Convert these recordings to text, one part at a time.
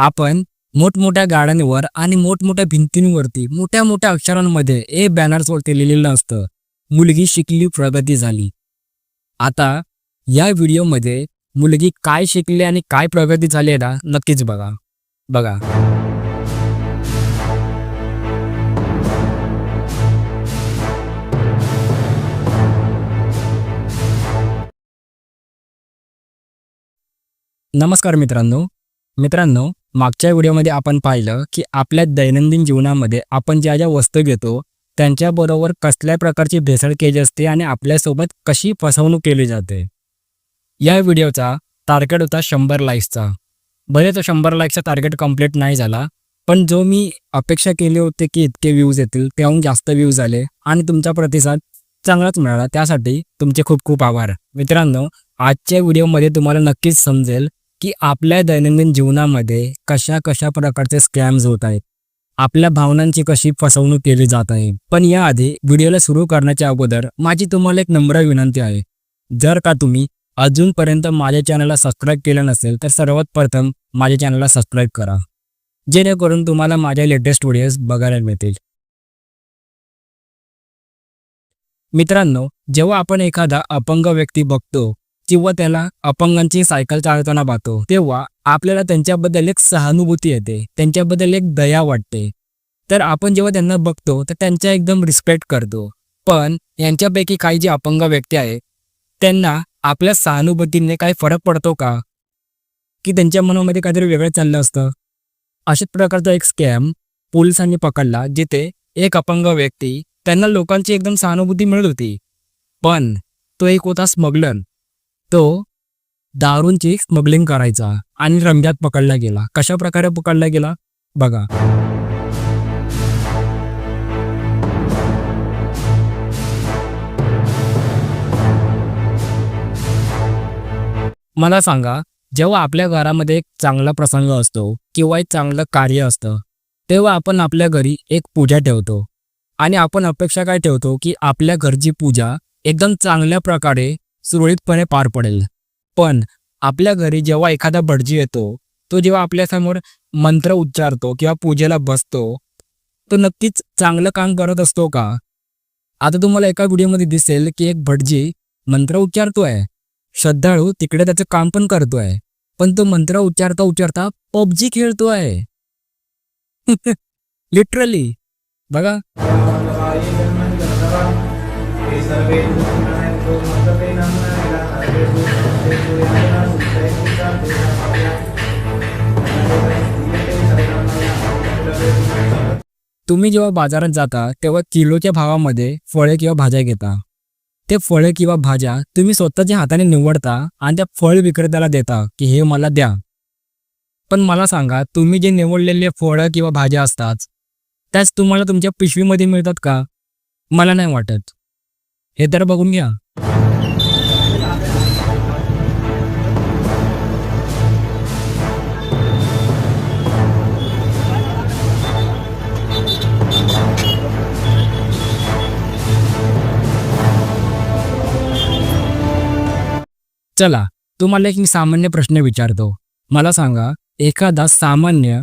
आपण मोठमोठ्या गाड्यांवर आणि मोठमोठ्या भिंतींवरती मोठ्या मोठ्या अक्षरांमध्ये ए बॅनर्सवरती लिहिलेलं असतं. मुलगी शिकली प्रगती झाली. आता या व्हिडिओमध्ये मुलगी काय शिकली आणि काय प्रगती झाली आहे ना नक्कीच बघा. बघा. नमस्कार मित्रांनो. मित्रांनो मागच्या व्हिडिओमध्ये आपण पाहिलं की आपल्या दैनंदिन जीवनामध्ये आपण ज्या ज्या वस्तू घेतो त्यांच्याबरोबर कसल्या प्रकारची भेसळ केली असते आणि आपल्यासोबत कशी फसवणूक केली जाते? या व्हिडिओचा टार्गेट होता शंभर लाईक्सचा भले तो शंभर लाईक्सचा टार्गेट कंप्लीट नाही झाला पण जो मी अपेक्षा केली होती की इतके व्ह्यूज येतील त्याहून जास्त व्ह्यूज आले आणि तुमचा प्रतिसाद चांगलाच मिळाला. त्यासाठी तुमचे खूप खूप आभार. मित्रांनो आजच्या व्हिडिओमध्ये तुम्हाला नक्कीच समजेल की आपल्या दैनंदिन जीवनामध्ये कशा कशा प्रकारचे स्कॅम्स होत आहेत? आपल्या भावनांची कशी फसवणूक केली जात आहे? पण याआधी व्हिडिओला सुरू करण्याच्या अगोदर माझी तुम्हाला एक नम्र विनंती आहे. जर का तुम्ही अजूनपर्यंत माझ्या चॅनलला सबस्क्राईब केलं नसेल तर सर्वात प्रथम माझ्या चॅनलला सबस्क्राईब करा. जेणेकरून तुम्हाला माझ्या लेटेस्ट व्हिडिओज बघायला मिळतील. मित्रांनो जेव्हा आपण एखादा अपंग व्यक्ती बघतो किंवा त्याला अपंगांची सायकल चालवताना पाहतो तेव्हा आपल्याला त्यांच्याबद्दल एक सहानुभूती येते त्यांच्याबद्दल एक दया वाटते. तर आपण जेव्हा त्यांना बघतो तर त्यांचा एकदम रिस्पेक्ट करतो. पण यांच्यापैकी काही जे अपंग व्यक्ती आहे त्यांना आपल्या सहानुभूतीने काही फरक पडतो का? की त्यांच्या मनामध्ये काहीतरी वेगळं चाललं असतं? अशाच प्रकारचा एक स्कॅम पोलिसांनी पकडला जिथे एक अपंग व्यक्ती त्यांना लोकांची एकदम सहानुभूती मिळत होती. पण तो एक होता स्मगलर तो दारूंची स्मगलिंग करायचा आणि रंग्यात पकडला गेला. कशा प्रकारे पकडला गेला? बघा. मला सांगा जेव्हा आपल्या घरामध्ये एक चांगला प्रसंग असतो किंवा एक चांगलं कार्य असतं तेव्हा आपण आपल्या घरी एक पूजा ठेवतो. आणि आपण अपेक्षा काय ठेवतो की आपल्या घरची पूजा एकदम चांगल्या प्रकारे सुरळीतपणे पार पडेल. पण आपल्या घरी जेव्हा एखादा भटजी येतो तो जेव्हा आपल्यासमोर मंत्र उच्चारतो किंवा पूजेला बसतो तो नक्कीच चांगलं काम करत असतो का? आता तुम्हाला एका व्हिडिओमध्ये दिसेल की एक भटजी मंत्र उच्चारतोय. श्रद्धाळू तिकडे त्याचं काम पण करतोय पण तो मंत्र उच्चारता उच्चारता पबजी खेळतोय. लिटरली बघा. तुम्ही जेव्हा बाजारात जाता तेव्हा किलोच्या भावामध्ये फळे किंवा भाज्या घेता. ते फळे किंवा भाज्या तुम्ही स्वतःच्या हाताने निवडता आणि त्या फळ विक्रेत्याला देता की हे मला द्या. पण मला सांगा तुम्ही जे निवडलेले फळं किंवा भाज्या असतात त्याच तुम्हाला तुमच्या पिशवीमध्ये मिळतात का? मला नाही वाटत. हे तर बघून घ्या. चला तुम्हाला एक मी सामान्य प्रश्न विचारतो. मला सांगा एखादा सामान्य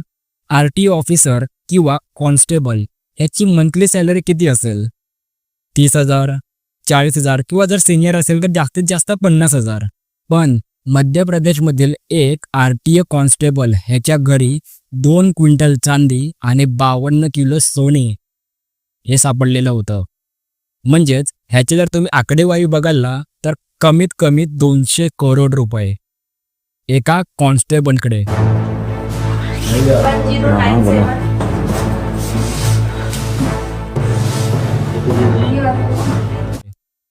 आर टी ऑफिसर किंवा कॉन्स्टेबल ह्याची मंथली सॅलरी किती असेल? तीस हजार चाळीस हजार किंवा जर सिनियर असेल तर जास्तीत जास्त पन्नास हजार. पण मध्य प्रदेशमधील एक आर टी ए कॉन्स्टेबल ह्याच्या घरी दोन क्विंटल चांदी आणि बावन्न किलो सोने हे सापडलेलं होतं. म्हणजेच ह्याचे जर तुम्ही आकडेवारी बघाल ना तर कमीत कमी दोनशे करोड रुपये. एका कॉन्स्टेबलकडे.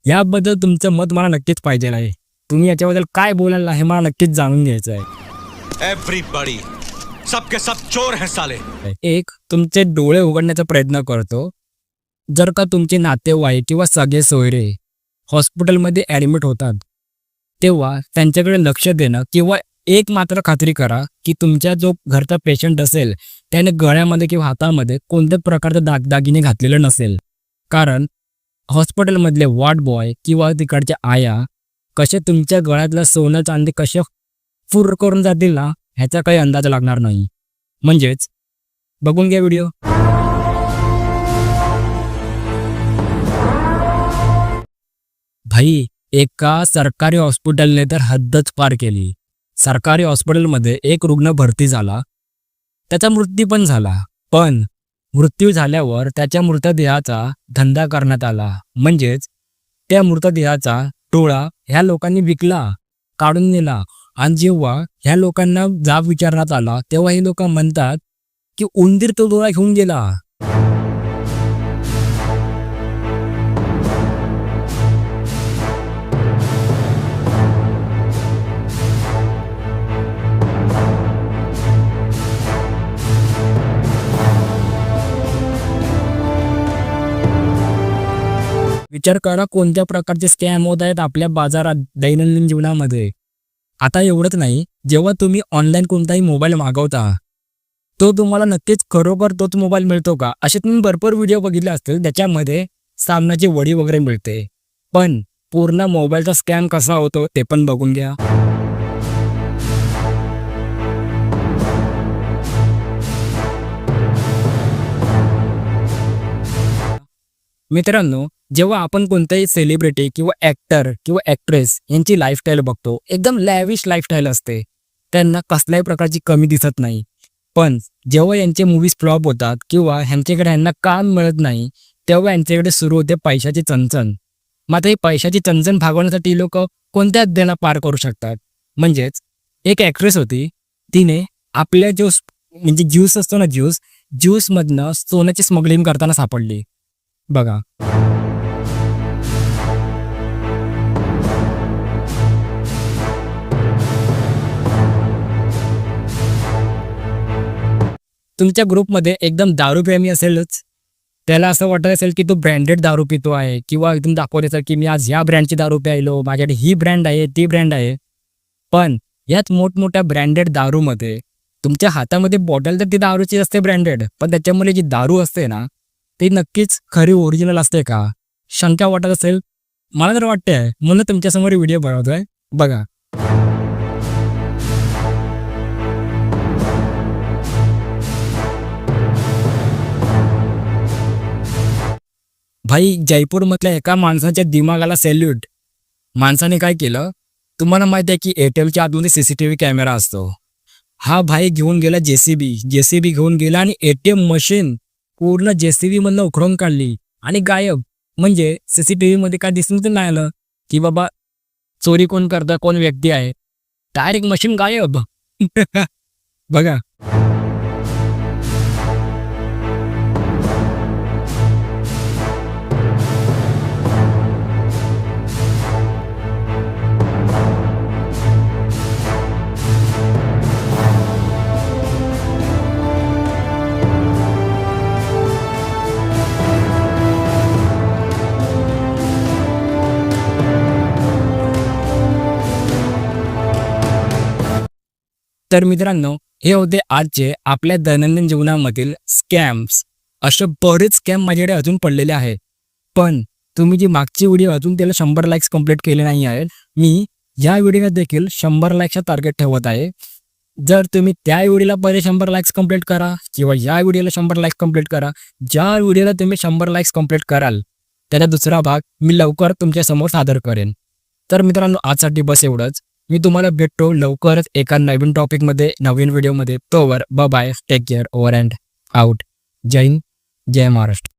याबद्दल तुमचं मत मला नक्कीच पाहिजे आहे. तुम्ही याच्याबद्दल काय बोलायला हे मला नक्कीच जाणून घ्यायचं आहे. एवरीबॉडी सबके सब चोर हैं साले. एक तुमचे डोळे उघडण्याचा प्रयत्न करतो. जर का तुमचे नातेवाईक किंवा सगळे सोयरे हॉस्पिटलमध्ये ॲडमिट होतात. तेव्हा त्यांच्याकडे लक्ष देणं किंवा एक मात्र खात्री करा की तुमच्या जो घरचा पेशंट असेल त्याने गळ्यामध्ये किंवा हातामध्ये कोणत्या प्रकारचा दागदागिने घातलेलं नसेल. कारण हॉस्पिटलमधले वॉर्ड बॉय किंवा तिकडच्या आया कसे तुमच्या गळ्यातलं सोनं चांदी कसे फुर करून जातील ना ह्याचा काही अंदाज लागणार नाही. म्हणजेच बघून घ्या व्हिडिओ. भाई एका सरकारी हॉस्पिटलने तर हद्दच पार केली. सरकारी हॉस्पिटलमध्ये एक रुग्ण भरती झाला. त्याचा मृत्यू पण झाला. पण मृत्यू झाल्यावर त्याच्या मृतदेहाचा धंदा करण्यात आला. म्हणजेच त्या मृतदेहाचा टोळा ह्या लोकांनी विकला काढून नेला. आणि जेव्हा ह्या लोकांना जाब विचारण्यात आला तेव्हा हे लोक म्हणतात की उंदीर तो डोळा घेऊन गेला. विचार करा कोणत्या प्रकारचे स्कॅम होत आहेत आपल्या बाजारात दैनंदिन जीवनामध्ये. आता एवढंच नाही जेव्हा तुम्ही ऑनलाईन कोणताही मोबाईल मागवता तो तुम्हाला नक्कीच खरोखर तोच मोबाईल मिळतो का? असे तुम्ही भरपूर व्हिडिओ बघितले असतील त्याच्यामध्ये सामनाची वडी वगैरे मिळते. पण पूर्ण मोबाईलचा स्कॅम कसा होतो ते पण बघून घ्या. मित्रांनो जेव्हा आपण कोणत्याही सेलिब्रिटी किंवा ॲक्टर किंवा ॲक्ट्रेस यांची लाईफस्टाईल बघतो एकदम लॅविश लाईफस्टाईल असते. त्यांना कसल्याही प्रकारची कमी दिसत नाही. पण जेव्हा यांचे मूवीज फ्लॉप होतात किंवा ह्यांच्याकडे ह्यांना काम मिळत नाही तेव्हा यांच्याकडे सुरू होते पैशाची चणचण. मात्र ही पैशाची चणचण भागवण्यासाठी लोक कोणत्या अध्ययना पार करू शकतात? म्हणजेच एक ॲक्ट्रेस होती तिने आपल्या जो म्हणजे ज्यूस असतो ना ज्यूस ज्यूसमधनं सोन्याची स्मगलिंग करताना सापडली. बघा. तुमच्या ग्रुपमध्ये एकदम दारू प्रेमी असेलच. त्याला असं वाटत असेल की तो ब्रँडेड दारू पितो आहे. किंवा एकदम दाखवत असेल की मी आज ह्या ब्रँडची दारू प्यायलो. माझ्याकडे ही ब्रँड आहे ती ब्रँड आहे. पण यात मोठमोठ्या ब्रँडेड दारूमध्ये तुमच्या हातामध्ये बॉटल तर ती दारूची असते ब्रँडेड पण त्याच्यामध्ये जी दारू असते ना ती नक्कीच खरी ओरिजिनल असते का? शंका वाटत असेल. मला तर वाटते म्हणून तुमच्यासमोर व्हिडिओ बनवतोय. बघा. भाई जयपूरमधल्या एका माणसाच्या दिमागाला सॅल्यूट माणसाने काय केलं? तुम्हाला माहिती आहे की एअरटेलच्या आतमध्ये C C T V camera असतो. हा भाई घेऊन गेला जेसीबी जेसीबी घेऊन गेला आणि एटीएम मशीन पूर्ण जेसीबी मधनं उखडून काढली. आणि गायब. म्हणजे सीसीटीव्ही मध्ये काय दिसून तर नाही आलं की बाबा चोरी कोण करतं कोण व्यक्ती आहे? डायरेक्ट मशीन गायब. बघा. तर मित्रांनो हे होते आजचे आपल्या दैनंदिन जीवनामधील स्कॅम्स असे बरेच स्कॅम माझ्याकडे अजून पडलेले आहेत पण तुम्ही जी मागची व्हिडिओ अजून त्याला शंभर लाईक्स कंप्लीट केले नाही आहेत मी या व्हिडिओला देखील शंभर लाईक्सचा टार्गेट ठेवत आहे. जर तुम्ही त्या व्हिडिओला पहिले शंभर लाईक्स कंप्लीट करा किंवा या व्हिडिओला शंभर लाईक्स कंप्लीट करा ज्या व्हिडिओला तुम्ही शंभर लाईक्स कंप्लीट कराल त्याचा दुसरा भाग मी लवकर तुमच्यासमोर सादर करेन. तर मित्रांनो आजसाठी बस एवढंच. मी तुम्हाला भेटतो लवकरच एका नवीन टॉपिकमध्ये नवीन व्हिडिओमध्ये तोवर ब bye take care over and out जय हिंद जय महाराष्ट्र